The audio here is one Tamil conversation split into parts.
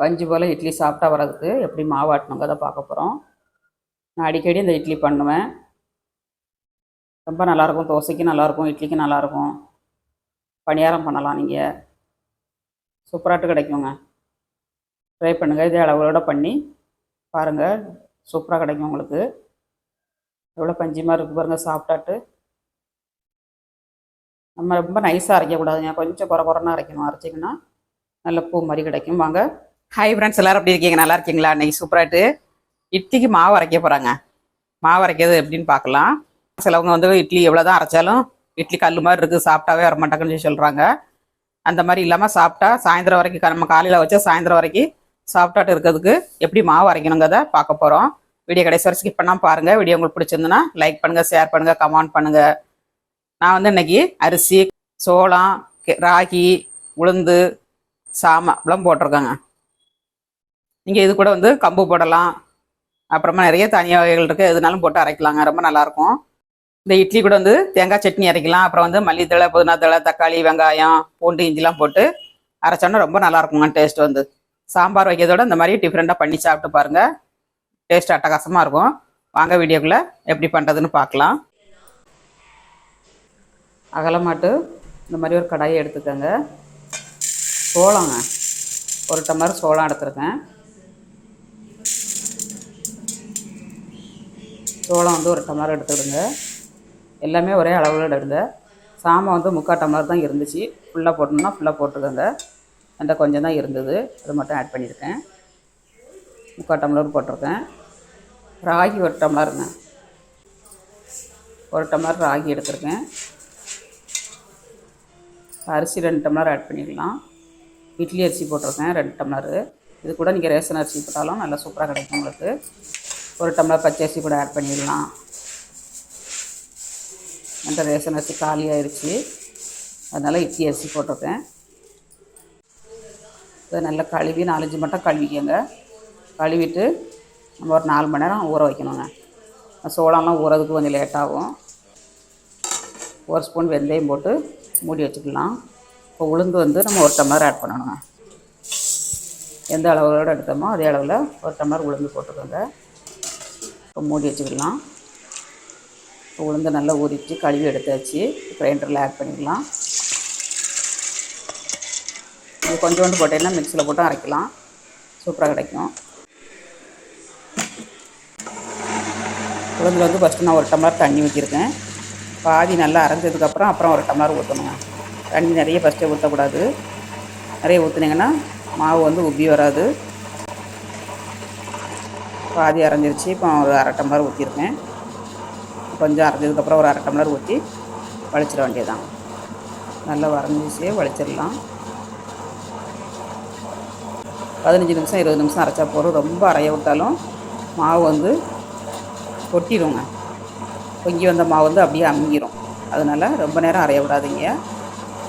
பஞ்சு போல் இட்லி சாப்பிட்டா வரதுக்கு எப்படி மாவாட்டணுங்கிறத பார்க்க போகிறோம் நான் அடிக்கடி இந்த இட்லி பண்ணுவேன். ரொம்ப நல்லாயிருக்கும். தோசைக்கும் நல்லாயிருக்கும். இட்லிக்கும் நல்லாயிருக்கும். பணியாரம் பண்ணலாம் நீங்கள் சூப்பராட்டு கிடைக்குங்க. ட்ரை பண்ணுங்கள் இதே அளவுகளோட பண்ணி பாருங்கள் சூப்பராக கிடைக்கும் உங்களுக்கு. எவ்வளோ பஞ்சுமாக இருக்குது பாருங்கள் சாப்பிட்டாட்டு. நம்ம ரொம்ப நைஸாக அரைக்கக்கூடாதுங்க. கொஞ்சம் குறை குறைனா அரைக்கணும். அரைச்சிங்கன்னா நல்ல பூ மாதிரி கிடைக்கும். வாங்க. ஹாய் ஃப்ரெண்ட்ஸ் எல்லாரும் எப்படி இருக்கீங்க? நல்லா இருக்கீங்களா? இன்னைக்கு சூப்பராகிட்டு இட்லிக்கு மாவு அரைக்க போகிறாங்க மாவு அரைக்கிறது எப்படின்னு பார்க்கலாம். சிலவங்க வந்து இட்லி எவ்வளோ தான் அரைச்சாலும் இட்லி கல் மாதிரி இருக்குது சாப்பிட்டாவே வர மாட்டாங்கன்னு சொல்லி சொல்கிறாங்க அந்த மாதிரி இல்லாமல் சாப்பிட்டா சாயந்தரம் வரைக்கும் க- நம்ம காலையில் வச்சா சாயந்தரம் வரைக்கும் சாப்பிட்டாட்டு இருக்கிறதுக்கு எப்படி மாவு அரைக்கணுங்கிறத பார்க்க போகிறோம் வீடியோ கடைசி வரை ஸ்கிப் பண்ணால் பாருங்கள் வீடியோ உங்களுக்கு பிடிச்சிருந்துன்னா லைக் பண்ணுங்கள் ஷேர் பண்ணுங்கள் கமெண்ட் பண்ணுங்கள் நான் வந்து இன்றைக்கி அரிசி சோளம் கெ- ராகி உளுந்து சாமை இப்பெல்லாம் போட்டிருக்கேங்க. நீங்கள் இது கூட வந்து கம்பு போடலாம். அப்புறமா நிறைய தனியா வகைகள் இருக்குது எதுனாலும் போட்டு அரைக்கலாங்க. ரொம்ப நல்லாயிருக்கும். இந்த இட்லி கூட வந்து தேங்காய் சட்னி அரைக்கலாம். அப்புறம் வந்து மல்லித்தழை புதினா தழை தக்காளி வெங்காயம் பூண்டு இஞ்சிலாம் போட்டு அரைச்சோன்னா ரொம்ப நல்லாயிருக்குங்க டேஸ்ட் வந்து. சாம்பார் வைக்கிறதோட இந்த மாதிரி டிஃப்ரெண்ட்டாக பண்ணி சாப்பிட்டு பாருங்கள் டேஸ்ட் அட்டகாசமாக இருக்கும். வாங்க வீடியோக்குள்ளே எப்படி பண்ணுறதுன்னு பார்க்கலாம். அகலமாட்டு இந்த மாதிரி ஒரு கடாயை எடுத்துக்கோங்க. சோளங்க. ஒரு டம்ளர் சோளம் எடுத்துருக்கேன். சோளம் வந்து ஒரு டம்ளர் எடுத்துடுங்க. எல்லாமே ஒரே அளவில் எடுங்க. சாமை வந்து முக்கால் டம்ளர் தான் இருந்துச்சு. ஃபுல்லாக போட்டோம்னா ஃபுல்லாக போட்டுக்கோங்க. அந்த கொஞ்சம் தான் இருந்தது. அது மட்டும் ஆட் பண்ணியிருக்கேன். முக்கால் டம்ளர் போட்டிருக்கேன். ராகி ஒரு டம்ளருங்க. ஒரு டம்ளர் ராகி எடுத்திருக்கேன். அரிசி ரெண்டு டம்ளர் ஆட் பண்ணிக்கலாம். இட்லி அரிசி போட்டிருக்கேன். ரெண்டு டம்ளரு. இது கூட நீங்கள் ரேஷன் அரிசி போட்டாலும் நல்லா சூப்பராக கிடைக்கும் உங்களுக்கு. ஒரு டம்ளர் பச்சை அரிசி கூட ஆட் பண்ணிடலாம். அந்த ரேஷன் அரிசி காலி ஆயிடுச்சு அதனால் இட்லி அரிசி போட்டிருக்கேன். இதை நல்லா கழுவி நாலஞ்சு மட்டும் கழுவிக்கங்க. கழுவிட்டு நம்ம ஒரு நாலு மணி நேரம் ஊற வைக்கணுங்க. சோளம்லாம் ஊறதுக்கு கொஞ்சம் லேட்டாகும் ஒரு ஸ்பூன் வெந்தயம் போட்டு மூடி வச்சுக்கலாம். இப்போ உளுந்து வந்து நம்ம ஒரு டம்ளர் ஆட் பண்ணணுங்க. எந்த அளவோட எடுத்தோமோ அதே அளவில் ஒரு டம்ளர் உளுந்து போட்டுக்கோங்க. இப்போ மூடி வச்சுக்கலாம். இப்போ உளுந்து நல்லா ஊறிச்சு கழுவி எடுத்தாச்சு. கிரைண்டரில் ஆட் பண்ணிக்கலாம். இது கொஞ்சோண்டு போட்டேன்னா மிக்சியில் போட்டு அரைக்கலாம். சூப்பராக கிடைக்கும். உளுந்தில் வந்து ஃபஸ்ட்டு நான் ஒரு டம்ளர் தண்ணி ஊற்றிருக்கேன் பாதி நல்லா அரைஞ்சதுக்கப்புறம் அப்புறம் ஒரு டம்ளர் ஊற்றணுங்க தண்ணி நிறைய ஃபஸ்ட்டே ஊற்றக்கூடாது நிறைய ஊற்றுனீங்கன்னா மாவு வந்து உப்பி வராது. பாதி அரைஞ்சிருச்சு. இப்போ ஒரு அரை டம்ளர் ஊற்றிருக்கேன் கொஞ்சம் அரைஞ்சதுக்கப்புறம் ஒரு அரை டம்ளர் ஊற்றி வளைச்சிட வேண்டியதுதான். நல்லா வரைஞ்சிச்சு வளைச்சிடலாம் பதினஞ்சு நிமிஷம் இருபது நிமிஷம் அரைச்சா போதும். ரொம்ப அரைய விட்டாலும் மாவு வந்து கொட்டிடுங்க. பொங்கி வந்த மாவு வந்து அப்படியே அமுங்கிடும் அதனால் ரொம்ப நேரம் அரைய விடாதீங்க.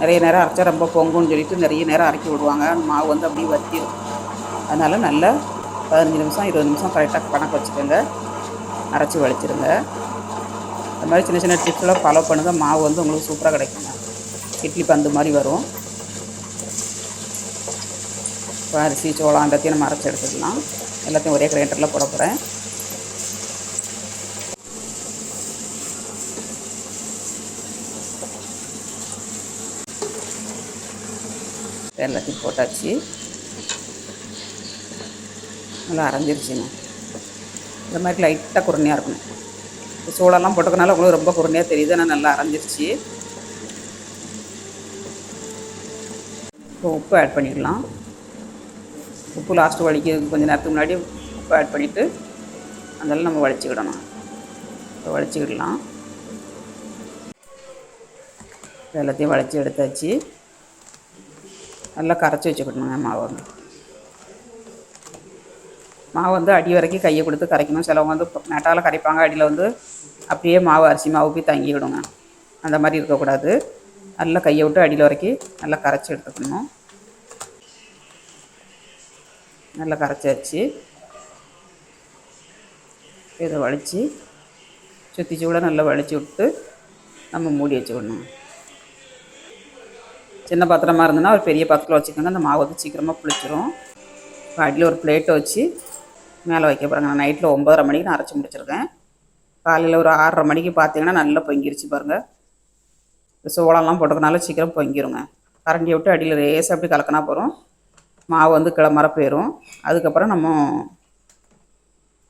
நிறைய நேரம் அரைச்சா ரொம்ப பொங்குன்னு சொல்லிட்டு நிறைய நேரம் அரைக்கி விடுவாங்க. அந்த மாவு வந்து அப்படியே வத்திடும் அதனால் நல்லா பதினஞ்சு நிமிஷம் இருபது நிமிஷம் கரெக்டாக கணக்கு வச்சுக்கோங்க. அரைச்சி வலிச்சிருங்க. இந்த மாதிரி சின்ன சின்ன டிப்ஸ்லாம் ஃபாலோ பண்ணுங்கள் மாவு வந்து உங்களுக்கு சூப்பராக கிடைக்குங்க. இட்லி பந்து மாதிரி வரும். இப்போ அரிசி சோளம் எல்லாத்தையும் நம்ம அரைச்சி எடுத்துக்கலாம். எல்லாத்தையும் ஒரே கிரைண்டரில் போட போகிறேன் எல்லாத்தையும் போட்டாச்சு. நல்லா அரைஞ்சிருச்சுங்க இந்த மாதிரி லைட்டாக குருணையாக இருக்கணும். இப்போ சோளம்லாம் போட்டுக்கனால உங்களுக்கு ரொம்ப குருணையாக தெரியுது. ஆனால் நல்லா அரைஞ்சிருச்சு. இப்போ உப்பு ஆட் பண்ணிக்கலாம். உப்பு லாஸ்ட்டு வலிக்கிறதுக்கு கொஞ்சம் நேரத்துக்கு முன்னாடி உப்பு ஆட் பண்ணிவிட்டு அதெல்லாம் நம்ம வலிச்சுக்கிடணும் இப்போ வலிச்சுக்கிடலாம் எல்லாத்தையும் வளைச்சி எடுத்தாச்சு. நல்லா கரைச்சி வச்சுக்கணுங்க மாவு வந்து. மாவு வந்து அடி வரைக்கும் கையை கொடுத்து கரைக்கணும். சிலவங்க வந்து நட்டால் கரைப்பாங்க. அடியில் வந்து அப்படியே மாவு அரிசி மாவு போய் தங்கிவிடுங்க. அந்த மாதிரி இருக்கக்கூடாது. நல்லா கையை விட்டு அடியில் வரைக்கும் நல்லா கரைச்சி எடுத்துக்கணும். நல்லா கரைச்சாச்சு. இதை வலித்து சுற்றி சூட நல்லா வலிச்சு விட்டு நம்ம மூடி வச்சுக்கணும். சின்ன பாத்திரமா இருந்ததுன்னா ஒரு பெரிய பாத்திரத்தில் வச்சுக்கோங்க. அந்த மாவு வந்து சீக்கிரமாக புளிச்சிரும். அடியில் ஒரு பிளேட்டை வச்சு மேலே வைக்க போகிறேங்க நான் நைட்டில் ஒம்பதரை மணிக்கு நான் அரைச்சி முடிச்சிருக்கேன். காலையில் ஒரு ஆறரை மணிக்கு பார்த்தீங்கன்னா நல்லா பொங்கிருச்சு பாருங்கள் இந்த சோளம்லாம் போட்டுக்கனால சீக்கிரம் பொங்கிருங்க. கரண்டியை விட்டு அடியில் ரேஸாக அப்படி கலக்கினா போகிறோம் மாவு வந்து கிளமர போயிடும் அதுக்கப்புறம் நம்ம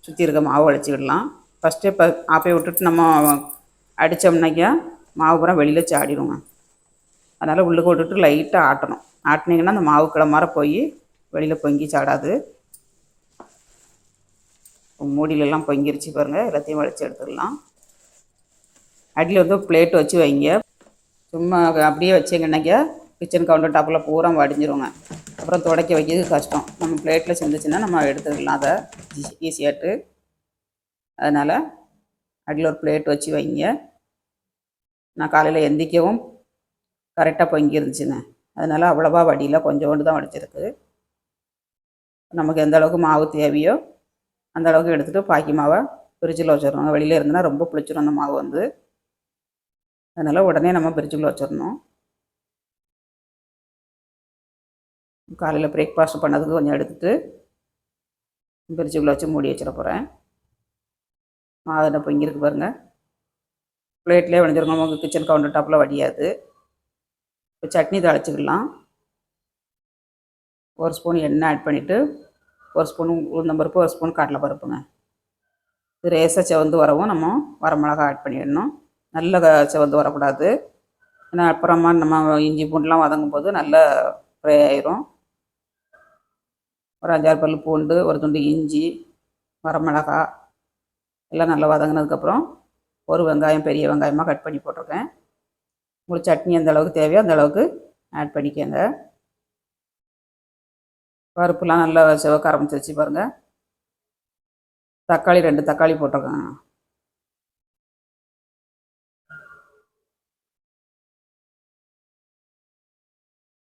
சுற்றி இருக்க மாவு அடிச்சுக்கிடலாம் ஃபஸ்ட்டு இப்போ ஆப்பையை விட்டுட்டு நம்ம அடித்தோம்னாக்கா மாவு பூரா வெளியில் சாடிடுங்க. அதனால் உள்ளுக்கு விட்டுட்டு லைட்டாக ஆட்டணும். ஆட்டினீங்கன்னா அந்த மாவு கிளமார போய் வெளியில் பொங்கி சாடாது. மூடியிலெல்லாம் பொங்கிருச்சு பாருங்கள் எல்லாத்தையும் வளைச்சி எடுத்துடலாம். அடியில் வந்து பிளேட் வச்சு வைங்க. சும்மா அப்படியே வச்சிங்கன்னாக்கா கிச்சன் கவுண்டர் டாப்பில் பூரா வடிஞ்சிருங்க. அப்புறம் துடைக்க வைக்கிறது கஷ்டம். நம்ம பிளேட்டில் செஞ்சிச்சுன்னா நம்ம எடுத்துக்கலாம் அதை. ஈஸியாட்டு அதனால் அடியில் ஒரு பிளேட் வச்சு வைங்க. நான் காலையில் எந்திக்கவும் கரெக்டாக பொங்கி இருந்துச்சுங்க அதனால் அவ்வளோவா வடியில் கொஞ்சோண்டு தான் வடிச்சிருக்கு. நமக்கு எந்த அளவுக்கு மாவு தேவையோ அந்த அளவுக்கு எடுத்துகிட்டு பாக்கி மாவை ஃப்ரிட்ஜில் வச்சிடணும். வெளியில் இருந்ததுன்னா ரொம்ப புளிச்சிடும் அந்த மாவு வந்து. அதனால் உடனே நம்ம பிரிட்ஜில் வச்சிடணும். காலையில் பிரேக்ஃபாஸ்ட் பண்ணதுக்கு கொஞ்சம் எடுத்துகிட்டு பிரிட்ஜுக்குள்ளே வச்சு மூடி வச்சிட போகிறேன் மாவு பொங்கியிருக்கு பாருங்கள் பிளேட்லேயே வடிஞ்சிருக்கோம் நமக்கு கிச்சன் கவுண்டர் டாப்பில் வடியாது. இப்போ சட்னி தாளிச்சிக்கலாம். ஒரு ஸ்பூன் எண்ணெய் ஆட் பண்ணிவிட்டு ஒரு ஸ்பூன் உளுந்தம்பருப்பு ஒரு ஸ்பூன் கடலை பருப்புங்க. இது ரேசாக செவந்து வரவும் நம்ம வரமிளகா ஆட் பண்ணிடணும். நல்ல க- செவந்து வரக்கூடாது. ஏன்னா அப்புறமா நம்ம இஞ்சி பூண்டுலாம் வதங்கும் போது நல்ல ஃப்ரை ஆயிரும். ஒரு அஞ்சாறு பல் பூண்டு ஒரு துண்டு இஞ்சி வரமிளகா எல்லாம் நல்லா வதங்கினதுக்கப்புறம் ஒரு வெங்காயம் பெரிய வெங்காயமாக கட் பண்ணி போட்டிருக்கேன். உங்களுக்கு சட்னி எந்த அளவுக்கு தேவையோ அந்த அளவுக்கு ஆட் பண்ணிக்கோங்க. பருப்புலாம் நல்லா சிவக்க ஆரம்பிச்சிருச்சு பாருங்கள் தக்காளி ரெண்டு தக்காளி போட்டிருக்கேன்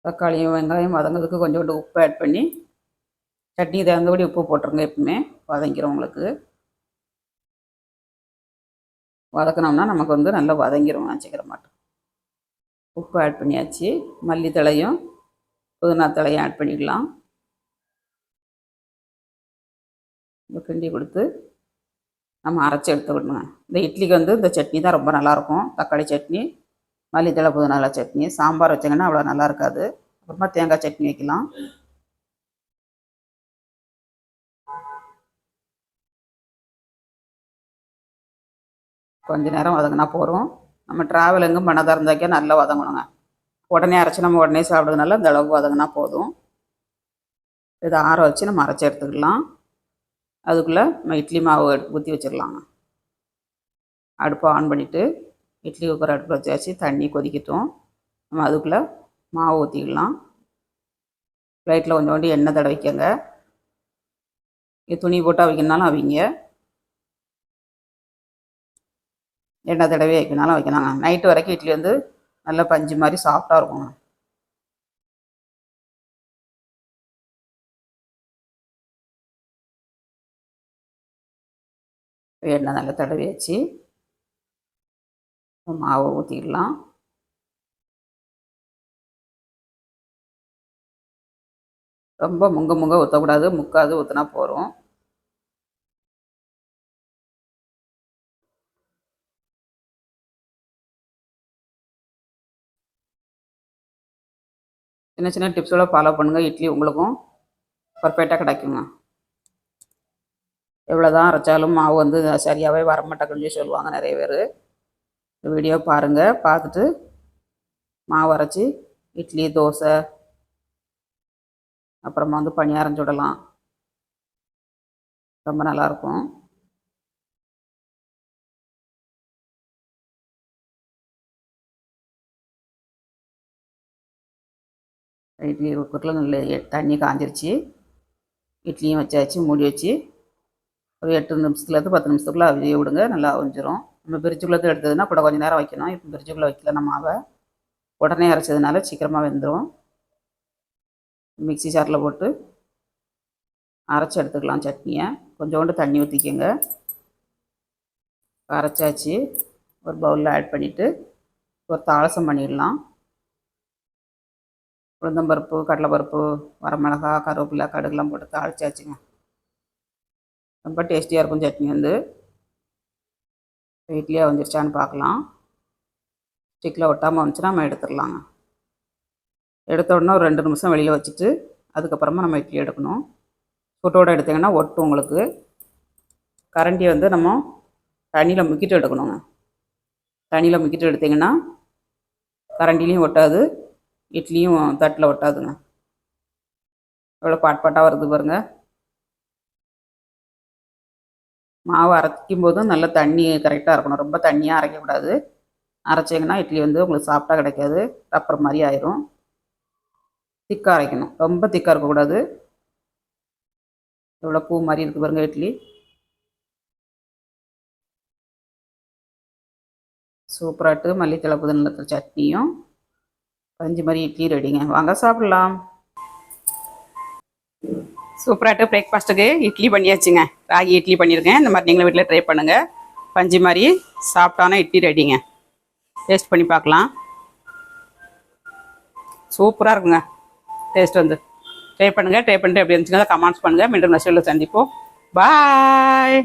தக்காளியும் வெங்காயம் வதங்கிறதுக்கு கொஞ்சோண்டு உப்பு ஆட் பண்ணி சட்னி தகுந்தபடி உப்பு போட்டுருங்க எப்பவுமே வதங்கிறவங்களுக்கு உங்களுக்கு. வதக்கினோம்னா நமக்கு வந்து நல்லா வதங்கிரும் மாட்டோம் உப்பு ஆட் பண்ணியாச்சு மல்லித்தலையும் புதினா தழையும் ஆட் பண்ணிக்கலாம். இந்த கிண்டி கொடுத்து நம்ம அரைச்சி எடுத்துக்கணுங்க இந்த இட்லிக்கு வந்து இந்த சட்னி தான் ரொம்ப நல்லாயிருக்கும். தக்காளி சட்னி மல்லித்தழை புதினால சட்னி சாம்பார் வச்சிங்கன்னா அவ்வளோ நல்லா இருக்காது அப்புறமா தேங்காய் சட்னி வைக்கலாம். கொஞ்ச நேரம் வதங்கினா போகிறோம் நம்ம ட்ராவல் எங்கும் பண்ணதாக இருந்தாக்கா நல்லா வதங்கணுங்க. உடனே அரைச்சி நம்ம உடனே சாப்பிட்றதுனால இந்த அளவுக்கு வதங்கினா போதும். இதை ஆற வச்சு நம்ம அரைச்சி எடுத்துக்கலாம். அதுக்குள்ளே நம்ம இட்லி மாவு எடுத்து ஊற்றி வச்சிடலாங்க அடுப்பை ஆன் பண்ணிவிட்டு இட்லி குக்கர் அடுப்பில் வச்சாச்சு தண்ணி கொதிக்கட்டும். நம்ம அதுக்குள்ளே மாவு ஊற்றிக்கலாம் ப்ளேட்டில் கொஞ்சோண்டு எண்ணெய் தடவிக்கங்க. துணி போட்டு அவிக்கணுனாலும் அவிங்க. எண்ணெய் தடவி வைக்கணுனாலும் வைக்கலாங்க. நைட்டு வரைக்கும் இட்லி வந்து நல்லா பஞ்சு மாதிரி சாஃப்டாக இருக்குங்க. எண்ணெய் நல்லா தடவி வச்சு மாவை ஊற்றிடலாம் ரொம்ப முங்க முங்க ஊற்றக்கூடாது முக்காது ஊற்றினா போகிறோம் சின்ன சின்ன டிப்ஸோட ஃபாலோ பண்ணுங்கள் இட்லி உங்களுக்கும் பர்ஃபெக்டாக கிடைக்குங்க. எவ்வளோ தான் அரைச்சாலும் மாவு வந்து சரியாகவே வரமாட்டேங்குன்னு சொல்லுவாங்க நிறைய பேர். வீடியோ பாருங்கள் பார்த்துட்டு மாவு அரைச்சி இட்லி தோசை அப்புறமா வந்து பணியாரம் சுடலாம். ரொம்ப நல்லாயிருக்கும் இட்லி குக்கரில் நல்ல தண்ணி காஞ்சிருச்சு. இட்லியும் வச்சாச்சு மூடி வச்சு. ஒரு எட்டு நிமிஷத்துலேருந்து பத்து நிமிஷத்துக்குள்ளே அவிய விடுங்க நல்லா அவிஞ்சிரும். நம்ம பிரிட்ஜுக்குள்ளே எடுத்ததுன்னா கூட கொஞ்சம் நேரம் வைக்கணும். இப்போ பிரிட்ஜுக்குள்ளே வைக்கல நம்ம மாவை உடனே அரைச்சதுனால சீக்கிரமாக வெந்துடும் மிக்சி சாரில் போட்டு அரைச்சி எடுத்துக்கலாம் சட்னியை. கொஞ்சோண்டு தண்ணி ஊற்றிக்கோங்க அரைச்சாச்சு. ஒரு பவுலில் ஆட் பண்ணிவிட்டு ஒரு தாளசம் பண்ணிடலாம். உளுந்தம்பருப்பு கடலைப்பருப்பு வரமிளகா கருவேப்பிலை கடுகுலாம் போட்டு தாளிச்சாச்சுங்க. ரொம்ப டேஸ்டியாக இருக்கும் சட்னி வந்து. இட்லியாக வந்துருச்சான்னு பார்க்கலாம் ஸ்டிக்கில் ஒட்டாமல் வந்துச்சுன்னா நம்ம எடுத்துடலாங்க. எடுத்த உடனே ஒரு ரெண்டு நிமிஷம் வெளியில் வச்சுட்டு அதுக்கப்புறமா நம்ம இட்லி எடுக்கணும். சுட்டோடு எடுத்திங்கன்னா ஒட்டும் உங்களுக்கு. கரண்டியை வந்து நம்ம தண்ணியில் முக்கிட்டு எடுக்கணுங்க. தண்ணியில் முக்கிட்டு எடுத்திங்கன்னா கரண்டிலையும் ஒட்டாது இட்லியும் தட்டில் ஒட்டாதுங்க. எவ்வளோ பாட் பாட்டாக வருது பாருங்கள் மாவு அரைக்கும் போதும் நல்ல தண்ணி கரெக்டாக இருக்கணும். ரொம்ப தண்ணியாக அரைக்கக்கூடாது. அரைச்சிங்கன்னா இட்லி வந்து உங்களுக்கு சாப்பிட்டா கிடைக்காது. ரப்பர் மாதிரி ஆயிரும். திக்காக அரைக்கணும். ரொம்ப திக்காக இருக்கக்கூடாது. எவ்வளோ பூ மாதிரி இருக்குது பாருங்க இட்லி. சூப்பராட்டு மல்லித்தலை புதினத்தில் சட்னியும். பஞ்சு மாதிரி இட்லி ரெடிங்க வாங்க சாப்பிடலாம். சூப்பராகிட்ட பிரேக்ஃபாஸ்ட்டுக்கு இட்லி பண்ணியாச்சுங்க. ராகி இட்லி பண்ணியிருக்கேன். இந்த மாதிரி நீங்களும் வீட்டில் ட்ரை பண்ணுங்கள் பஞ்சு மாதிரி சாப்பிட்டானா இட்லி ரெடிங்க டேஸ்ட் பண்ணி பார்க்கலாம். சூப்பராக இருக்குங்க. டேஸ்ட் வந்து. ட்ரை பண்ணுங்கள் ட்ரை பண்ணிட்டு எப்படி இருந்துச்சுங்க கமெண்ட்ஸ் பண்ணுங்கள் மீண்டும் நெக்ஸ்ட் சந்திப்போம். பாய்